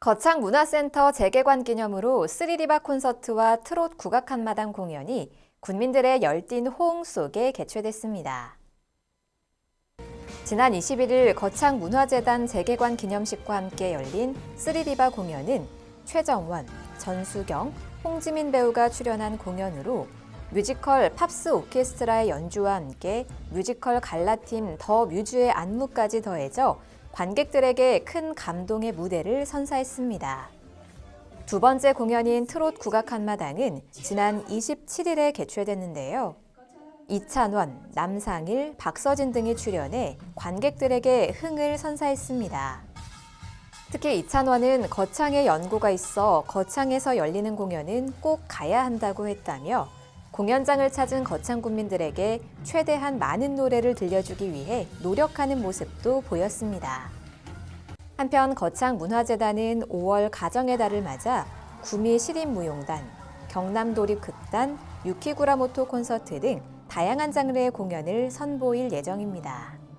거창 문화센터 재개관 기념으로 스리리바 콘서트와 트롯 국악 한마당 공연이 군민들의 열띤 호응 속에 개최됐습니다. 지난 21일 거창 문화재단 재개관 기념식과 함께 열린 스리리바 공연은 최정원, 전수경, 홍지민 배우가 출연한 공연으로 뮤지컬 팝스 오케스트라의 연주와 함께 뮤지컬 갈라팀 더 뮤즈의 안무까지 더해져 관객들에게 큰 감동의 무대를 선사했습니다. 두 번째 공연인 트롯 국악 한마당은 지난 27일에 개최됐는데요. 이찬원, 남상일, 박서진 등이 출연해 관객들에게 흥을 선사했습니다. 특히 이찬원은 거창에 연고가 있어 거창에서 열리는 공연은 꼭 가야 한다고 했다며 공연장을 찾은 거창 국민들에게 최대한 많은 노래를 들려주기 위해 노력하는 모습도 보였습니다. 한편 거창 문화재단은 5월 가정의 달을 맞아 구미 시립무용단, 경남도립극단, 유키구라모토 콘서트 등 다양한 장르의 공연을 선보일 예정입니다.